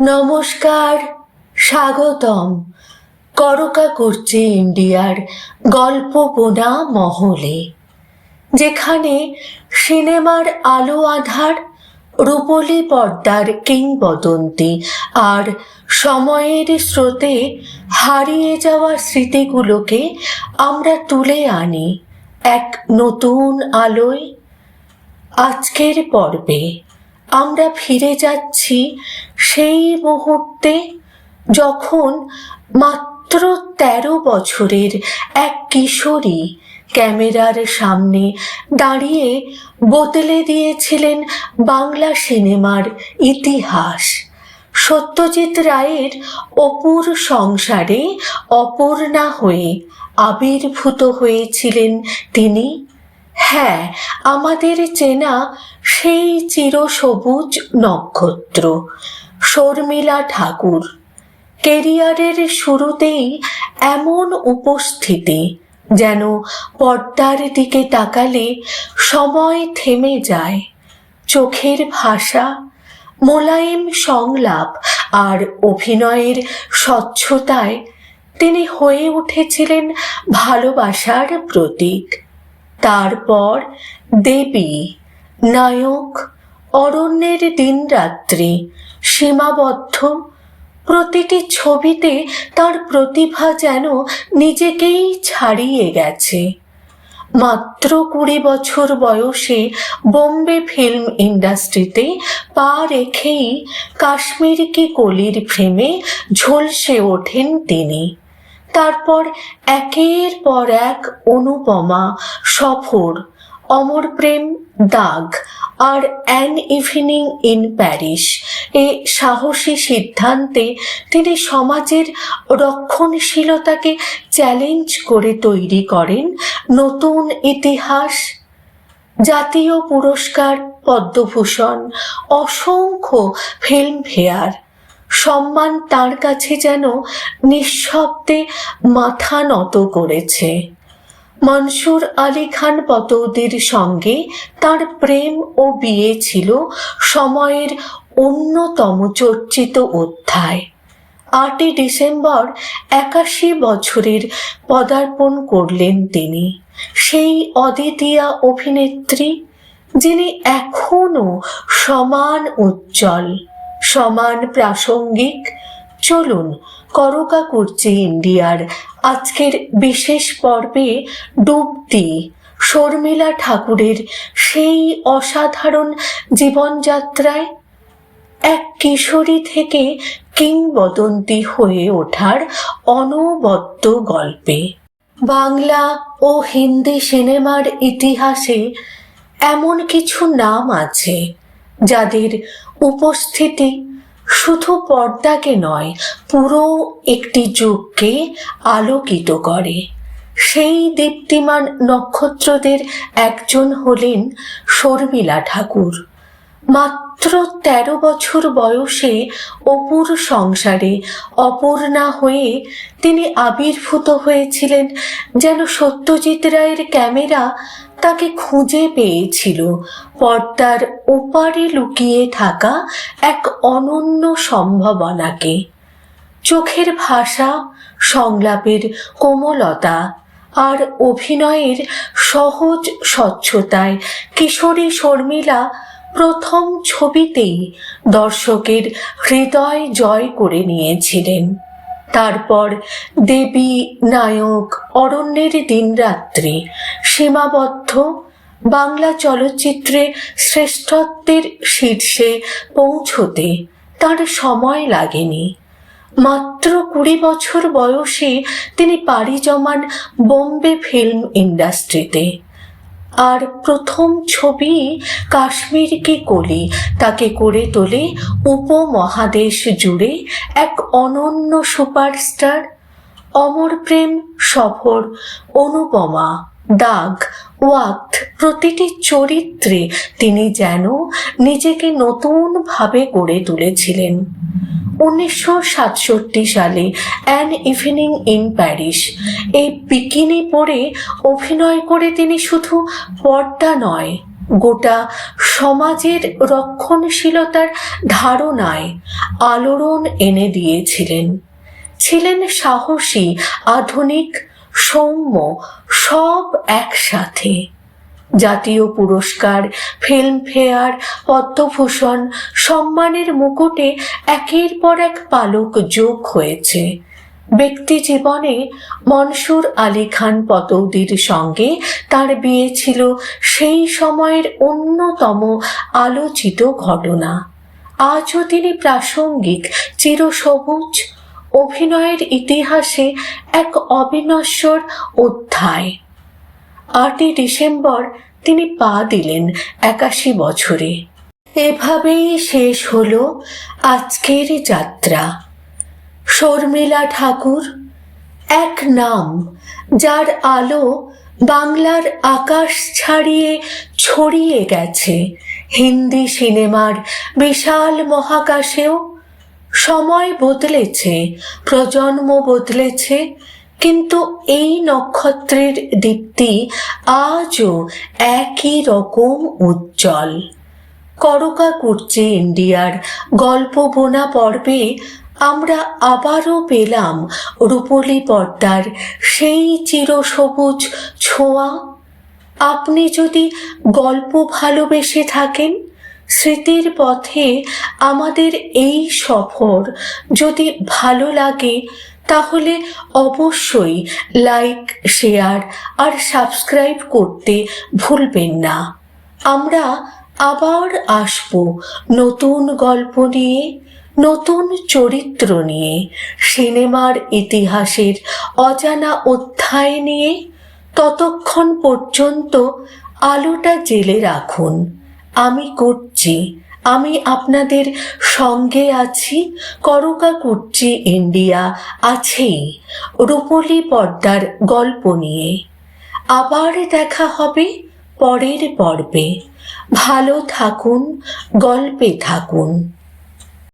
নমস্কার, স্বাগতম। করকা করছে ইন্ডিয়ার গল্প বোনা মহলে, যেখানে সিনেমার আলো আধার, রূপলি পর্দার কিংবদন্তি আর সময়ের স্রোতে হারিয়ে যাওয়া স্মৃতিগুলোকে আমরা তুলে আনি এক নতুন আলোয়। আজকের পর্বে আমরা ফিরে যাচ্ছি সেই মুহূর্তে যখন মাত্র তেরো বছরের এক কিশোরী ক্যামেরার সামনে দাঁড়িয়ে বদলে দিয়েছিলেন বাংলা সিনেমার ইতিহাস। সত্যজিৎ রায়ের অপুর সংসারে অপর্ণা হয়ে আবির্ভূত হয়েছিলেন তিনি। হ্যাঁ আমাদের চেনা সেই চিরসবুজ নক্ষত্র, শর্মিলা ঠাকুর। কেরিয়ারের শুরুতেই এমন উপস্থিতি যেন পর্দার দিকে তাকালে সময় থেমে যায়। চোখের ভাষা, মোলায়েম সংলাপ আর অভিনয়ের স্বচ্ছতায় তিনি হয়ে উঠেছিলেন ভালোবাসার প্রতীক। তারপর দেবী, নায়ক, অরণ্যের দিনরাত্রি, সীমাবদ্ধ। প্রতিটি ছবিতে তার প্রতিভা যেন নিজেকেই ছাড়িয়ে গেছে। মাত্র কুড়ি বছর বয়সে বোম্বে ফিল্ম ইন্ডাস্ট্রিতে পা রেখেই কাশ্মীর কি কলির ফ্রেমে ঝলসে ওঠেন তিনি। তারপর একের পর এক অনুপমা, সফর, অমর প্রেম, দাগ আর অ্যান ইভিনিং ইন প্যারিস। এ সাহসী সিদ্ধান্তে তিনি সমাজের রক্ষণশীলতাকে চ্যালেঞ্জ করে তৈরি করেন নতুন ইতিহাস, জাতীয় পুরস্কার, পদ্মভূষণ, অসংখ্য ফিল্মফেয়ার। সম্মান তার কাছে যেন নিঃশব্দে মাথা নত করেছে। মনসুর আলী খান পতৌদির সঙ্গে তার প্রেম ও বিয়ে ছিল সময়ের অন্যতম চর্চিত অধ্যায়। আটই ডিসেম্বর একাশি বছরের পদার্পণ করলেন তিনি। সেই অদ্বিতীয়া অভিনেত্রী, যিনি এখনও সমান উজ্জ্বল। সমান প্রাসঙ্গিক। চলুন করকা করছে ইন্ডিয়ার আজকের বিশেষ পর্বে ডুব শর্মিলা ঠাকুরের সেই অসাধারণ জীবনযাত্রায় এক কিশোরী থেকে কিংবদন্তি হয়ে ওঠার অনবদ্য গল্পে। বাংলা ও হিন্দি সিনেমার ইতিহাসে এমন কিছু নাম আছে, যাদের উপস্থিতি শুধু পর্দাকে নয়, পুরো একটি যুগকে আলোকিত করে। সেই দীপ্তিমান নক্ষত্রদের একজন হলেন শর্মিলা ঠাকুর। মাত্র তেরো বছর বয়সে অপুর সংসারে অপর্ণা হয়ে তিনি আবির্ভূত হয়েছিলেন, যেন সত্যজিৎ রায়ের ক্যামেরা তাকে খুঁজে পেয়েছিল। পর্দার ওপারে লুকিয়ে থাকা এক অনন্য সম্ভাবনাকে। চোখের ভাষা, সংলাপের কোমলতা আর অভিনয়ের সহজ স্বচ্ছতায় কিশোরী শর্মিলা প্রথম ছবিতেই দর্শকের হৃদয় জয় করে নিয়েছিলেন। তারপর দেবী নায়ক অরণ্যের দিনরাত্রি সীমাবদ্ধ বাংলা চলচ্চিত্রে শ্রেষ্ঠত্বের শীর্ষে পৌঁছতে তার সময় লাগেনি। মাত্র কুড়ি বছর বয়সে তিনি পাড়ি জমান বোম্বে ফিল্ম ইন্ডাস্ট্রিতে। আর প্রথম ছবি কাশ্মীর কি কলি। তাকে করে তোলে উপমহাদেশ জুড়ে এক অনন্য সুপারস্টার, অমর প্রেম সফর, অনুপমা, দাগ, ওয়াক্ত। প্রতিটি চরিত্রে তিনি যেন নিজেকে নতুনভাবে গড়ে তুলেছিলেন। উনিশশো সাতষট্টি সালে অ্যান ইভিনিং ইন প্যারিস এই বিকিনি পরে অভিনয় করে তিনি শুধু পর্দা নয়, গোটা সমাজের রক্ষণশীলতার ধারণায় আলোড়ন এনে দিয়েছিলেন। ছিলেন সাহসী, আধুনিক, সৌম্য, সব একসাথে। জাতীয় পুরস্কার, ফিল্মফেয়ার, পদ্মভূষণ, সম্মানের মুকুটে একের পর এক পালক যোগ হয়েছে। ব্যক্তি জীবনে মনসুর আলী খান পতৌদির সঙ্গে তার বিয়ে ছিল সেই সময়ের অন্যতম আলোচিত ঘটনা। আজও তিনি প্রাসঙ্গিক, চিরসবুজ, অভিনয়ের ইতিহাসে এক অবিনশ্বর অধ্যায়। আটই ডিসেম্বর তিনি পা দিলেন একাশি বছরে। এভাবেই শেষ হল আজকের যাত্রা। শর্মিলা ঠাকুর, এক নাম, যার আলো বাংলার আকাশ ছাড়িয়ে ছড়িয়ে গেছে। হিন্দি সিনেমার বিশাল মহাকাশেও সময় বদলেছে, প্রজন্ম বদলেছে কিন্তু এই নক্ষত্রের দীপ্তি আজও একই রকম উজ্জ্বল। করকা কুর্চি ইন্ডিয়ার গল্প বোনা পর্বে আমরা আবারও পেলাম রূপলি পর্দার সেই চিরসবুজ ছোঁয়া। আপনি যদি গল্প ভালোবেসে থাকেন, স্মৃতির পথে আমাদের এই সফর যদি ভালো লাগে তাহলে অবশ্যই লাইক শেয়ার আর সাবস্ক্রাইব করতে ভুলবেন না। আমরা আবার আসব নতুন গল্প নিয়ে, নতুন চরিত্র নিয়ে, সিনেমার ইতিহাসের অজানা অধ্যায় নিয়ে। ততক্ষণ পর্যন্ত আলোটা জেলে রাখুন। আমি করছি আমি আপনাদের সঙ্গে আছি। করকা কুর্চি ইন্ডিয়া আছেই। রূপলি পর্দার গল্প নিয়ে। আবার দেখা হবে পরের পর্বে। ভালো থাকুন, গল্পে থাকুন।